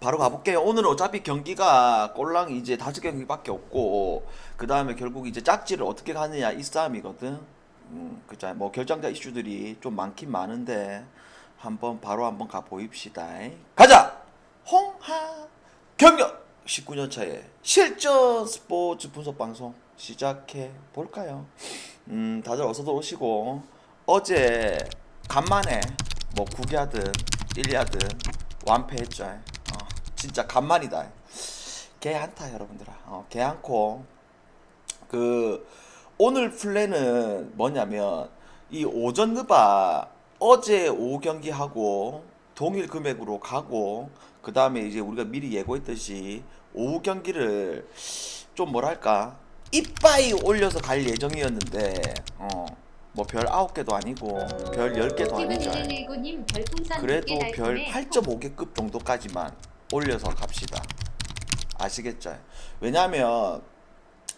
바로 가볼게요. 오늘은 어차피 경기가 꼴랑 이제 다섯 경기밖에 없고 그 다음에 결국 이제 짝지를 어떻게 가느냐 이 싸움이거든. 음, 그자 뭐 결정자 이슈들이 좀 많긴 많은데 한번 바로 한번 가 보입시다. 가자. 홍하 경력 19년 차의 실전 스포츠 분석 방송 시작해 볼까요? 음, 다들 어서들 오시고 어제 간만에 뭐 구기하든 1위하든 완패했죠. 어, 진짜 간만이다. 개 한타 여러분들아. 어, 개 한코 그 오늘 플랜은 뭐냐면 이 오전 느바 어제 오후 경기 하고 동일 금액으로 가고 그 다음에 이제 우리가 미리 예고했듯이 오후 경기를 좀 뭐랄까 이빠이 올려서 갈 예정이었는데 어 뭐 별 아홉 개도 아니고 별열 개도 스티븐 아니죠. 119님 별풍선 그래도 100개 별 달콤해. 8.5개급 정도까지만 올려서 갑시다. 아시겠죠? 왜냐하면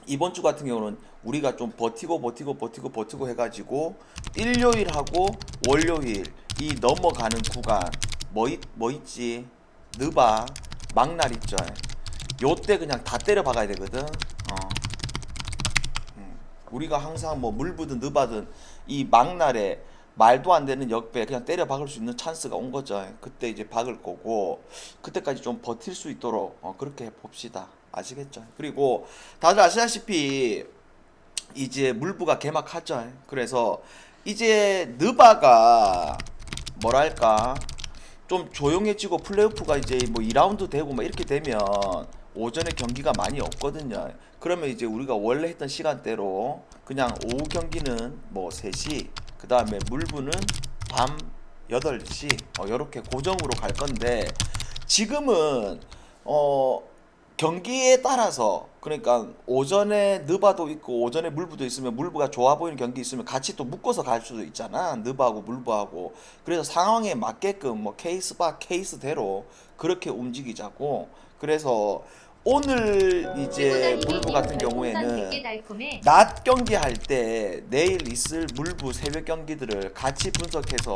이번 주 같은 경우는 우리가 좀 버티고 버티고 버티고 버티고 해가지고 일요일하고 월요일 이 넘어가는 구간 뭐, 있, 뭐 있지? 느바 막날 있죠? 요때 그냥 다 때려 박아야 되거든. 어. 음. 우리가 항상 뭐 물부든 느바든 이 막날에 말도 안 되는 역배 그냥 때려 박을 수 있는 찬스가 온 거죠. 그때 이제 박을 거고 그때까지 좀 버틸 수 있도록 어, 그렇게 봅시다. 아시겠죠? 그리고 다들 아시다시피 이제 물부가 개막하죠. 그래서 이제 느바가 뭐랄까 좀 조용해지고 플레이오프가 이제 뭐 2라운드 되고 막 이렇게 되면 오전에 경기가 많이 없거든요. 그러면 이제 우리가 원래 했던 시간대로 그냥 오후 경기는 뭐 3시, 그 다음에 물부는 밤 8시, 어, 요렇게 고정으로 갈 건데 지금은 어, 경기에 따라서 그러니까 오전에 느바도 있고 오전에 물부도 있으면 물부가 좋아 보이는 경기 있으면 같이 또 묶어서 갈 수도 있잖아. 느바하고 물부하고. 그래서 상황에 맞게끔 뭐 케이스 바 케이스대로 그렇게 움직이자고. 그래서 오늘 이제 물부 같은 경우에는 낮 경기 할 때 내일 있을 물부 새벽 경기들을 같이 분석해서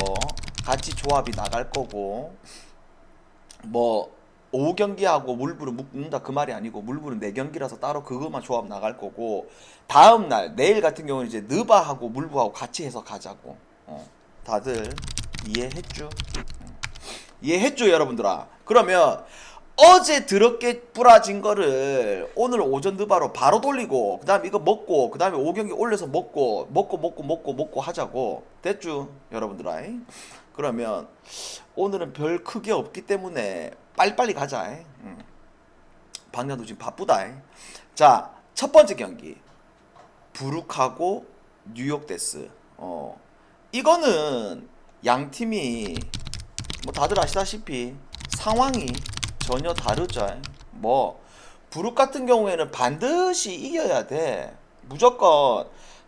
같이 조합이 나갈 거고 뭐 오후 경기하고 물부를 묶는다 그 말이 아니고 물부는 네 경기라서 따로 그것만 조합 나갈 거고 다음 날 내일 같은 경우는 이제 느바하고 물부하고 같이 해서 가자고 어, 다들 이해했죠? 음. 이해했죠 여러분들아 그러면 어제 더럽게 뿌라진 거를 오늘 오전 느바로 바로 돌리고 그 다음에 이거 먹고 그 다음에 오후 경기 올려서 먹고 먹고 먹고 먹고 먹고 하자고 됐죠 여러분들아 그러면 오늘은 별 크게 없기 때문에 빨리빨리 가자. 음. 박나도 지금 바쁘다. 자, 첫 번째 경기. 부룩하고 뉴욕 데스. 어. 이거는 양 팀이 뭐 다들 아시다시피 상황이 전혀 다르죠. 뭐 부룩 같은 경우에는 반드시 이겨야 돼. 무조건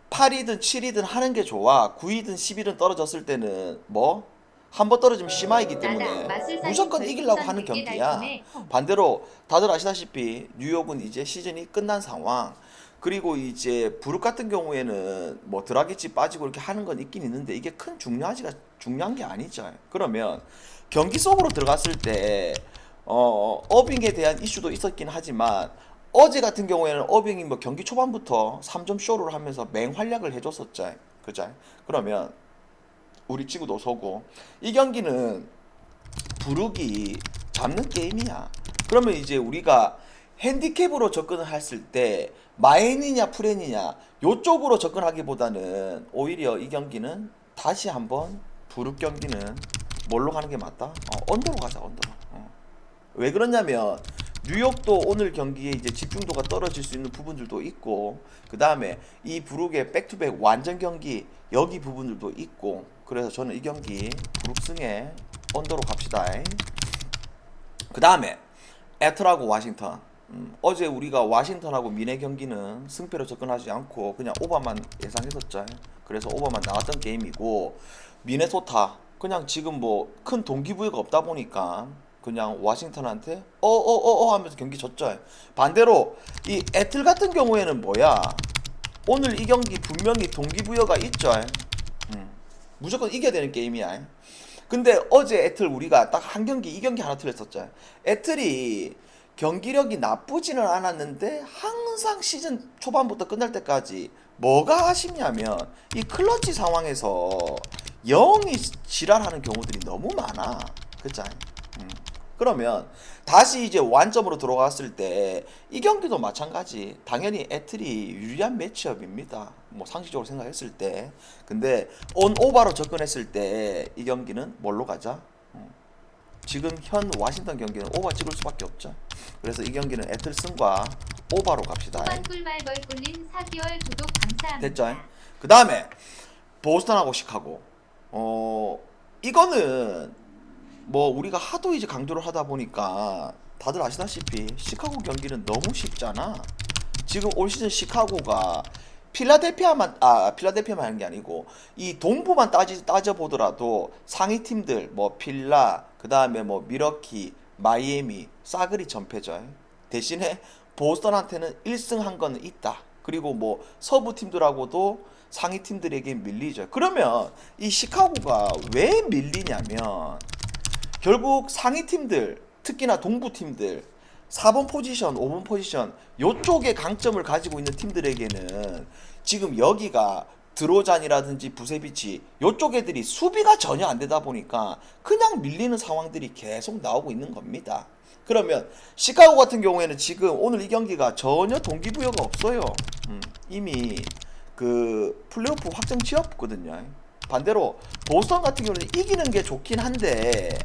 8이든 7이든 하는 게 좋아. 9이든 10이든 떨어졌을 때는 뭐 한 번 떨어지면 심화이기 때문에 무조건 이기려고 하는 경기야. 반대로 다들 아시다시피 뉴욕은 이제 시즌이 끝난 상황. 그리고 이제 부룩 같은 경우에는 뭐 드라기치 빠지고 이렇게 하는 건 있긴 있는데 이게 큰 중요하지가 중요한 게 아니죠. 그러면 경기 속으로 들어갔을 때 어, 어빙에 대한 이슈도 있었긴 하지만 어제 같은 경우에는 어빙이 뭐 경기 초반부터 3점 쇼를 하면서 맹활약을 해줬었죠. 그죠? 그러면 우리 친구도 서고 이 경기는 부룩이 잡는 게임이야. 그러면 이제 우리가 핸디캡으로 접근을 했을 때 마인이냐 프렌이냐 요쪽으로 접근하기보다는 오히려 이 경기는 다시 한번 부룩 경기는 뭘로 가는 게 맞다? 어, 언더로 가자 언더로. 어. 왜 그러냐면 뉴욕도 오늘 경기에 이제 집중도가 떨어질 수 있는 부분들도 있고 그 다음에 이 부룩의 백투백 완전 경기 여기 부분들도 있고 그래서 저는 이 경기 부룩승에 언더로 갑시다. 그 다음에 애틀하고 와싱턴. 음, 어제 우리가 와싱턴하고 미네 경기는 승패로 접근하지 않고 그냥 오버만 예상했었죠. 그래서 오버만 나왔던 게임이고 미네소타 그냥 지금 뭐 큰 동기부여가 없다 보니까 그냥 와싱턴한테 어어어어 하면서 경기 졌죠. 반대로 이 애틀 같은 경우에는 뭐야? 오늘 이 경기 분명히 동기부여가 있죠. 음, 무조건 이겨야 되는 게임이야. 근데 어제 애틀 우리가 딱 한 경기 이 경기 하나 틀렸었잖아요. 애틀이 경기력이 나쁘지는 않았는데 항상 시즌 초반부터 끝날 때까지 뭐가 아쉽냐면 이 클러치 상황에서 영이 지랄하는 경우들이 너무 많아. 그죠? 음. 그러면 다시 이제 완점으로 들어갔을 때 이 경기도 마찬가지. 당연히 애틀이 유리한 매치업입니다. 뭐 상식적으로 생각했을 때. 근데 온 오바로 접근했을 때 이 경기는 뭘로 가자? 음. 지금 현 워싱턴 경기는 오바 찍을 수밖에 없죠. 그래서 이 경기는 애틀 승과 오바로 갑시다. 후반 꿀말벌 꿀린 4개월 구독 감사합니다. 됐죠? 그 다음에 보스턴하고 시카고. 어 이거는 뭐 우리가 하도 이제 강조를 하다 보니까 다들 아시다시피 시카고 경기는 너무 쉽잖아. 지금 올 시즌 시카고가 필라델피아만 아 필라델피아만 하는 게 아니고 이 동부만 따지 따져 보더라도 상위 팀들 뭐 필라 그다음에 뭐 미러키 마이애미 싸그리 전패죠. 대신에 보스턴한테는 1승 한 거는 있다. 그리고 뭐 서부 팀들하고도 상위 팀들에게 밀리죠. 그러면 이 시카고가 왜 밀리냐면 결국 상위 팀들 특히나 동부 팀들 4번 포지션, 5번 포지션 요쪽에 강점을 가지고 있는 팀들에게는 지금 여기가 드로잔이라든지 부세비치 요쪽 애들이 수비가 전혀 안 되다 보니까 그냥 밀리는 상황들이 계속 나오고 있는 겁니다. 그러면 시카고 같은 경우에는 지금 오늘 이 경기가 전혀 동기부여가 없어요. 음, 이미 그 플레이오프 확정 지었거든요. 반대로 보스턴 같은 경우는 이기는 게 좋긴 한데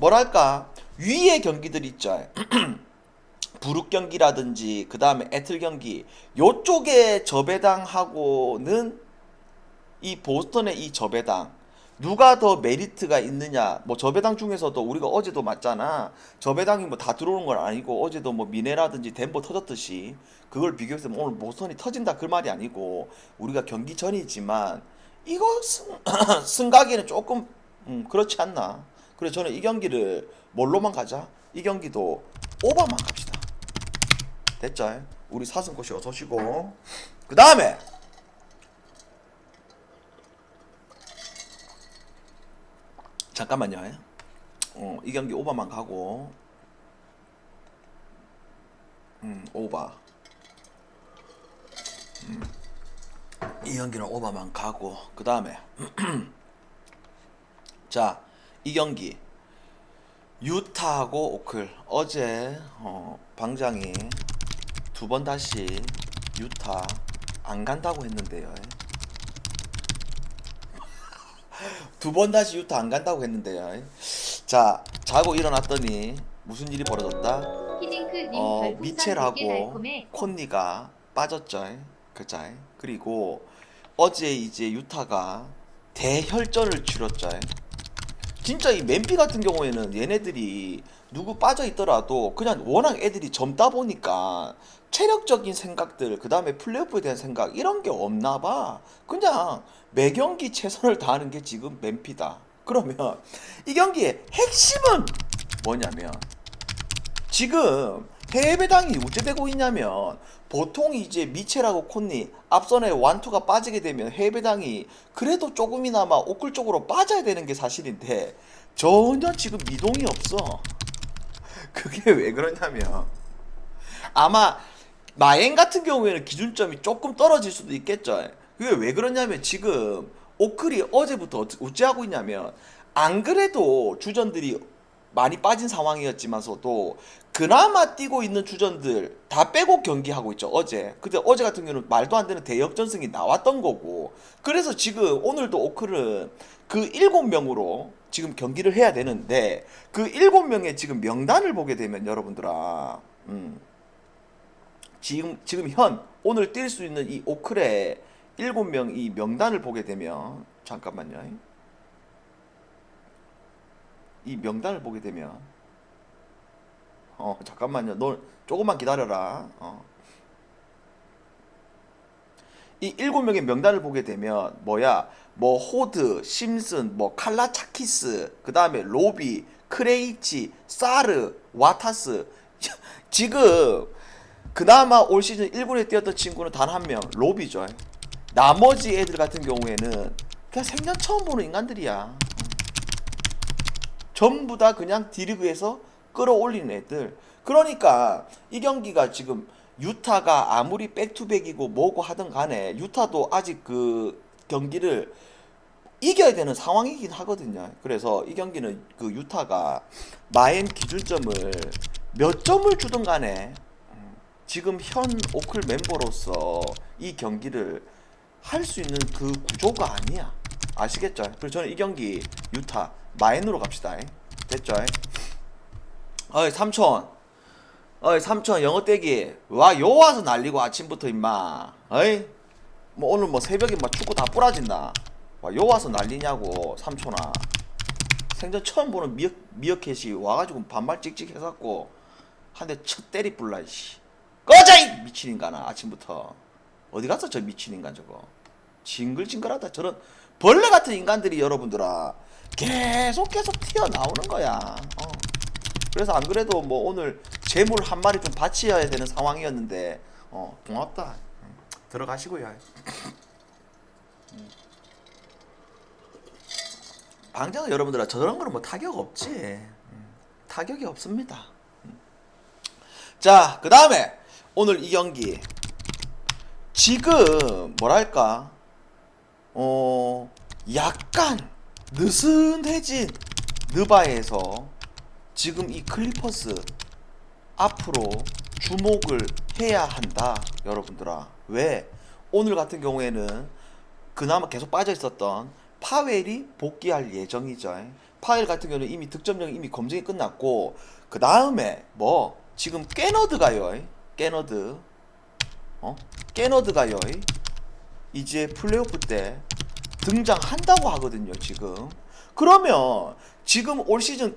뭐랄까? 위의 경기들 있죠. 부룩 경기라든지 그 다음에 애틀 경기 요쪽에 저배당하고는 이 보스턴의 이 저배당 누가 더 메리트가 있느냐? 뭐 저배당 중에서도 우리가 어제도 맞잖아. 저배당이 뭐 다 들어오는 건 아니고 어제도 뭐 미네라든지 덴버 터졌듯이 그걸 비교해서 오늘 보스턴이 터진다 그 말이 아니고 우리가 경기 전이지만 이거 승, 승가기에는 조금 음, 그렇지 않나 그래서 저는 이 경기를 뭘로만 가자? 이 경기도 오버만 갑시다. 됐죠? 우리 사슴꽃이 어서 오시고. 그 다음에 잠깐만요. 어, 이 경기 오버만 가고. 음 오버 음, 이 경기는 오버만 가고. 그 다음에 자 이 경기 유타하고 오클 어제 어, 방장이 두 번 다시 유타 안 간다고 했는데요. 두 번 다시 유타 안 간다고 했는데요. 자 자고 일어났더니 무슨 일이 벌어졌다? 어, 별풍선 100개 미첼하고. 콘니가 빠졌죠. 그자. 그리고 어제 이제 유타가 대혈전을 치렀죠. 진짜 이 맨피 같은 경우에는 얘네들이 누구 빠져 있더라도 그냥 워낙 애들이 젊다 보니까 체력적인 생각들 그 다음에 플레이오프에 대한 생각 이런 게 없나 봐. 그냥 매 경기 최선을 다하는 게 지금 맨피다. 그러면 이 경기의 핵심은 뭐냐면 지금 해외 배당이 우째되고 있냐면 보통 이제 미첼하고 콘니 앞선에 완투가 빠지게 되면 해외 배당이 그래도 조금이나마 오클 쪽으로 빠져야 되는 게 사실인데 전혀 지금 미동이 없어. 그게 왜 그러냐면 아마 마엔 같은 경우에는 기준점이 조금 떨어질 수도 있겠죠. 그게 왜 그러냐면 지금 오클이 어제부터 어찌하고 있냐면 안 그래도 주전들이 많이 빠진 상황이었지만서도 그나마 뛰고 있는 주전들 다 빼고 경기하고 있죠 어제 근데 어제 같은 경우는 말도 안 되는 대역전승이 나왔던 거고 그래서 지금 오늘도 오클은 그 일곱 명으로 지금 경기를 해야 되는데 그 일곱 명의 지금 명단을 보게 되면 여러분들아 음, 지금 지금 현 오늘 뛸 수 있는 이 오클의 일곱 명 이 명단을 보게 되면 잠깐만요. 이 명단을 보게 되면 어 잠깐만요. 너 조금만 기다려라. 어. 이 일곱 명의 명단을 보게 되면 뭐야? 뭐 호드, 심슨, 뭐 칼라차키스, 그 다음에 로비, 크레이치, 사르, 와타스. 지금 그나마 올 시즌 1군에 뛰었던 친구는 단 한 명, 로비죠. 나머지 애들 같은 경우에는 그냥 생전 처음 보는 인간들이야. 전부 다 그냥 D리그에서 끌어올린 애들. 그러니까 이 경기가 지금 유타가 아무리 백투백이고 뭐고 하든 간에 유타도 아직 그 경기를 이겨야 되는 상황이긴 하거든요. 그래서 이 경기는 그 유타가 마엔 기준점을 몇 점을 주든 간에 음, 지금 현 오클 멤버로서 이 경기를 할 수 있는 그 구조가 아니야. 아시겠죠? 그래서 저는 이 경기 유타 마엔으로 갑시다. 됐죠? 어이 삼촌. 어이 삼촌 영어 떼기. 와 요 와서 날리고 아침부터 임마. 어이? 뭐 오늘 뭐 새벽에 막 축구 다 뿌라진다. 와 요 와서 난리냐고 삼촌아. 생전 처음 보는 미어, 미어캣이 와가지고 반말 찍찍 해갖고 한 대 첫 때리 불라 씨. 꺼져 이 미친 인간아 아침부터. 어디 갔어 저 미친 인간 저거? 징글징글하다. 저런 벌레 같은 인간들이 여러분들아. 계속 계속 튀어나오는 거야. 어. 그래서 안 그래도 뭐 오늘 재물 한 마리 좀 바치어야 되는 상황이었는데 어 고맙다. 음, 들어가시고요. 음. 방장은 여러분들아 저런 거는 뭐 타격 없지. 음, 타격이 없습니다. 음. 자그 다음에 오늘 이 경기. 지금 뭐랄까 어 약간 느슨해진 느바에서 지금 이 클리퍼스 앞으로 주목을 해야 한다 여러분들아. 왜? 오늘 같은 경우에는 그나마 계속 빠져 있었던 파웰이 복귀할 예정이죠. 파웰 같은 경우는 이미 득점력이 이미 검증이 끝났고 그 다음에 뭐 지금 깨너드가요. 깨너드. 어? 깨너드가요 이제 플레이오프 때 등장한다고 하거든요 지금. 그러면 지금 올 시즌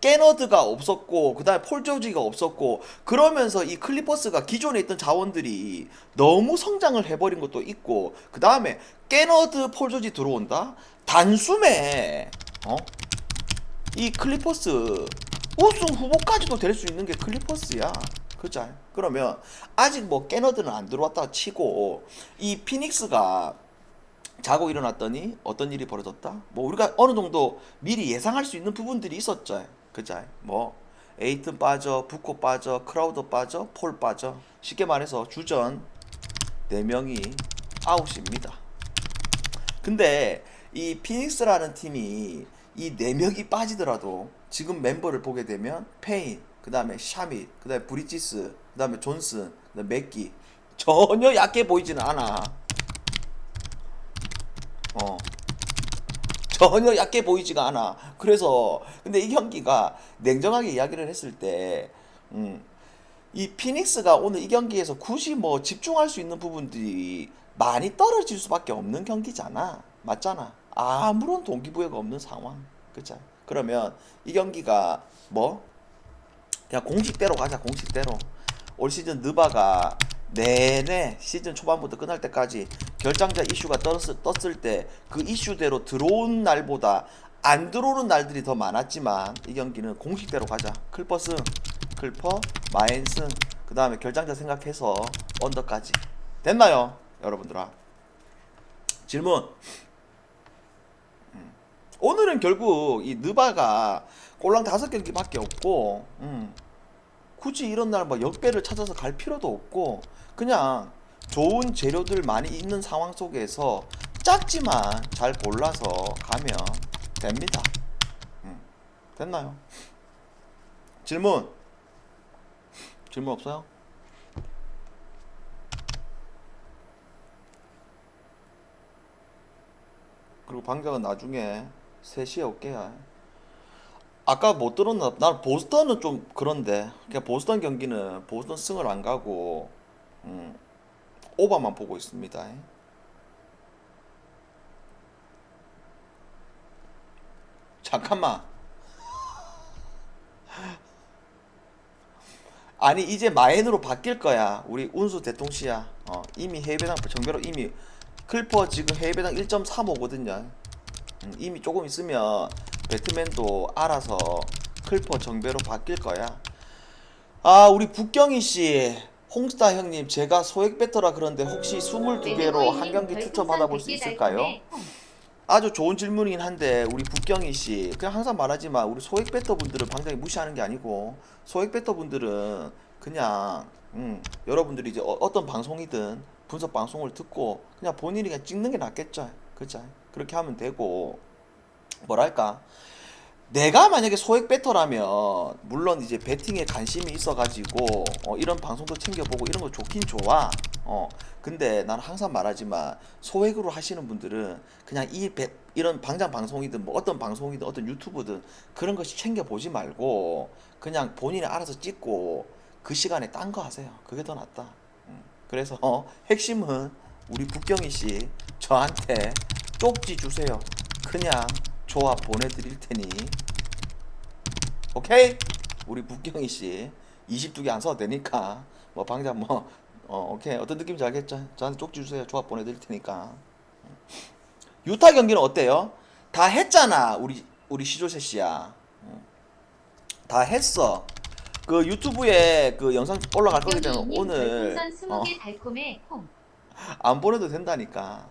깨너드가 없었고 그 다음에 폴 조지가 없었고 그러면서 이 클리퍼스가 기존에 있던 자원들이 너무 성장을 해버린 것도 있고 그 다음에 깨너드 폴 조지 들어온다? 단숨에 어? 이 클리퍼스 우승 후보까지도 될 수 있는 게 클리퍼스야 그죠? 그러면 아직 뭐 깨너드는 안 들어왔다 치고 이 피닉스가 자고 일어났더니 어떤 일이 벌어졌다? 뭐 우리가 어느 정도 미리 예상할 수 있는 부분들이 있었죠. 그죠? 뭐 에이튼 빠져, 부코 빠져, 크라우더 빠져, 폴 빠져. 쉽게 말해서 주전 4명이 아웃입니다. 근데 이 피닉스라는 팀이 이 4명이 빠지더라도 지금 멤버를 보게 되면 페인, 그 다음에 샤밋, 그 다음에 브리지스, 그 다음에 존슨, 그 다음에 맥기 전혀 약해 보이지는 않아. 어. 전혀 약해 보이지가 않아. 그래서 근데 이 경기가 냉정하게 이야기를 했을 때, 음, 이 피닉스가 오늘 이 경기에서 굳이 뭐 집중할 수 있는 부분들이 많이 떨어질 수밖에 없는 경기잖아. 맞잖아. 아무런 동기부여가 없는 상황. 그죠? 그러면 이 경기가 뭐 그냥 공식대로 가자. 공식대로. 올 시즌 느바가 내내 시즌 초반부터 끝날 때까지 결장자 이슈가 떴을, 떴을 때 그 이슈대로 들어온 날보다 안 들어오는 날들이 더 많았지만 이 경기는 공식대로 가자. 클퍼스, 클퍼, 마엔슨, 그 다음에 결장자 생각해서 언더까지. 됐나요? 여러분들아. 질문. 음. 오늘은 결국 이 느바가 꼴랑 다섯 경기밖에 없고, 음. 굳이 이런 날 뭐 역배를 찾아서 갈 필요도 없고 그냥 좋은 재료들 많이 있는 상황 속에서 작지만 잘 골라서 가면 됩니다. 음, 됐나요? 질문 질문 없어요? 그리고 방장은 나중에 3시에 올게요. 아까 못 들었나? 난 보스턴은 좀 그런데 그냥 보스턴 경기는 보스턴 승을 안 가고 음, 오바만 보고 있습니다. 잠깐만. 아니 이제 마엔으로 바뀔 거야. 우리 운수 대통씨야. 어, 이미 해외배당 정배로 이미 클퍼 지금 해외배당 1.35거든요. 음, 이미 조금 있으면 배트맨도 알아서 클퍼 정배로 바뀔 거야. 아, 우리 북경희 씨, 홍스타 형님, 제가 소액 배터라 그런데 혹시 22개로 한 경기 추첨 받아볼 수 있을까요? 아주 좋은 질문이긴 한데 우리 북경희 씨 그냥 항상 말하지만 우리 소액 배터 분들은 방장이 무시하는 게 아니고 소액 배터 분들은 그냥 음, 여러분들이 이제 어, 떤 방송이든 분석 방송을 듣고 그냥 본인이 그냥 찍는 게 낫겠죠 그죠 그렇게 하면 되고 뭐랄까 내가 만약에 소액 배터라면 물론 이제 배팅에 관심이 있어가지고 어, 이런 방송도 챙겨보고 이런 거 좋긴 좋아. 어 근데 나는 항상 말하지만 소액으로 하시는 분들은 그냥 이 배, 이런 방장 방송이든 뭐 어떤 방송이든 어떤 유튜브든 그런 것이 챙겨 보지 말고 그냥 본인이 알아서 찍고 그 시간에 딴 거 하세요. 그게 더 낫다. 음. 그래서 어, 핵심은 우리 북경희 씨 저한테 쪽지 주세요. 그냥 조합 보내드릴 테니 오케이? 우리 북경희 씨 22개 안 써도 되니까 뭐 방장 뭐 어, 오케이 어떤 느낌인지 알겠죠? 저한테 쪽지 주세요 조합 보내드릴 테니까 유타 경기는 어때요? 다 했잖아 우리 우리 시조세 씨야 어. 다 했어 그 유튜브에 그 영상 올라갈 거기 때문에 오늘 어, 20개 달콤해 콩. 안 보내도 된다니까.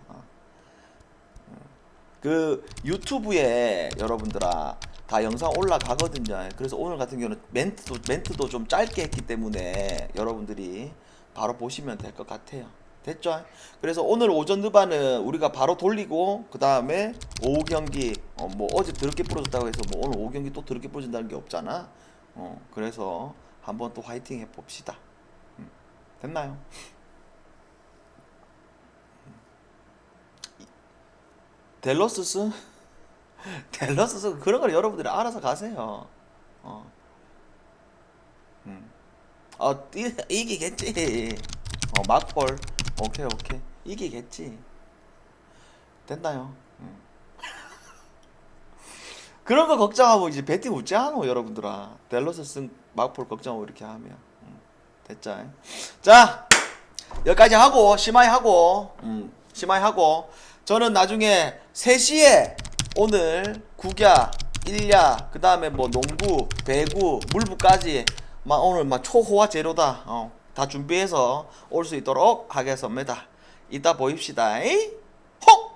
어. 그 유튜브에 여러분들아 다 영상 올라가거든요. 그래서 오늘 같은 경우는 멘트도 멘트도 좀 짧게 했기 때문에 여러분들이 바로 보시면 될 것 같아요. 됐죠? 그래서 오늘 오전 드바는 우리가 바로 돌리고 그 다음에 오후 경기 어, 뭐 어제 더럽게 부러졌다고 해서 뭐 오늘 오후 경기 또 더럽게 부러진다는 게 없잖아. 어, 그래서 한번 또 화이팅 해봅시다. 음, 됐나요? 델러스스 델러스스 그런 걸 여러분들이 알아서 가세요. 어. 음. 어, 이, 이기겠지. 어, 막폴. 오케이, 오케이. 이기겠지. 됐나요? 음. 그런 거 걱정하고 이제 배팅 웃지 않아, 여러분들아. 델러스스 막폴 걱정하고 이렇게 하면. 음. 됐죠? 자, 여기까지 하고, 심하이 하고, 음, 심하이 하고, 저는 나중에 3시에 오늘 국야, 일야, 그 다음에 뭐 농구, 배구, 물부까지 막 오늘 막 초호화 재료다. 어, 다 준비해서 올 수 있도록 하겠습니다. 이따 보입시다. 이? 혹!